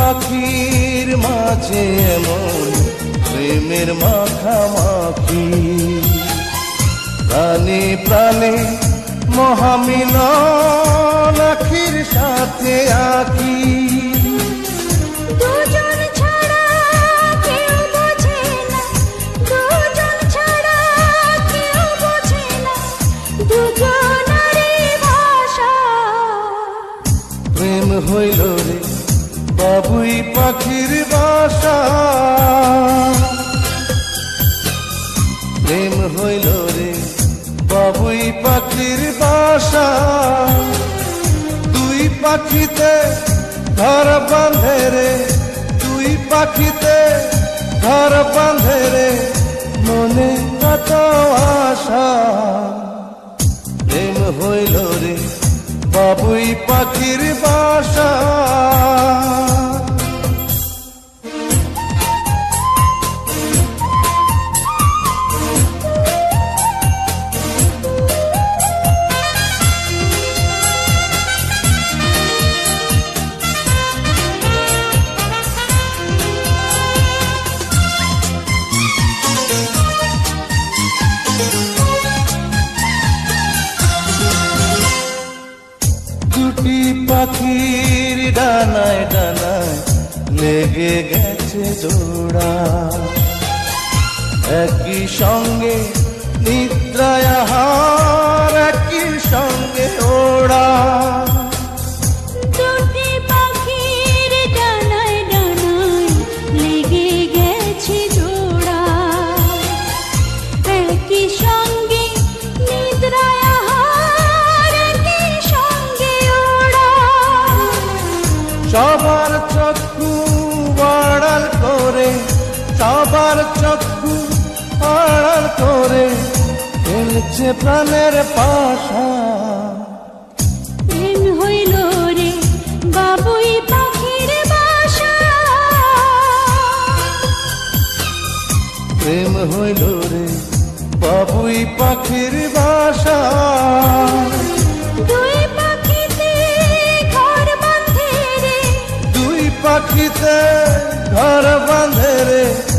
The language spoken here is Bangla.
পাখির মাঝে এমন প্রেমের মাখামাখি। প্রাণে প্রাণে মহামিলন আখির সাথে ভাষা। প্রেম হইল রে বাবুই পাখির বাসা। প্রেম হইল রে বাবুই পাখির বাসা। দুই পাখিতে ঘর বাঁধে রে, দুই পাখিতে ঘর বাঁধে রে, মনে কত আশা। প্রেম হইল রে বাবুই পাখির বাসা। দুটি পাখির ডানায় ডানায় লেগে গেছে জোড়া। একই সঙ্গে নিদ্রায় আহার সবার চক্ষু আড়াল করে সবার চক্ষু আড়াল করে খেলছে প্রাণের পাশা। প্রেম হইল রে বাবুই পাখির বাসা। প্রেম হইল রে বাবুই পাখির বাসা। পাখিতে ঘর বাঁধে রে।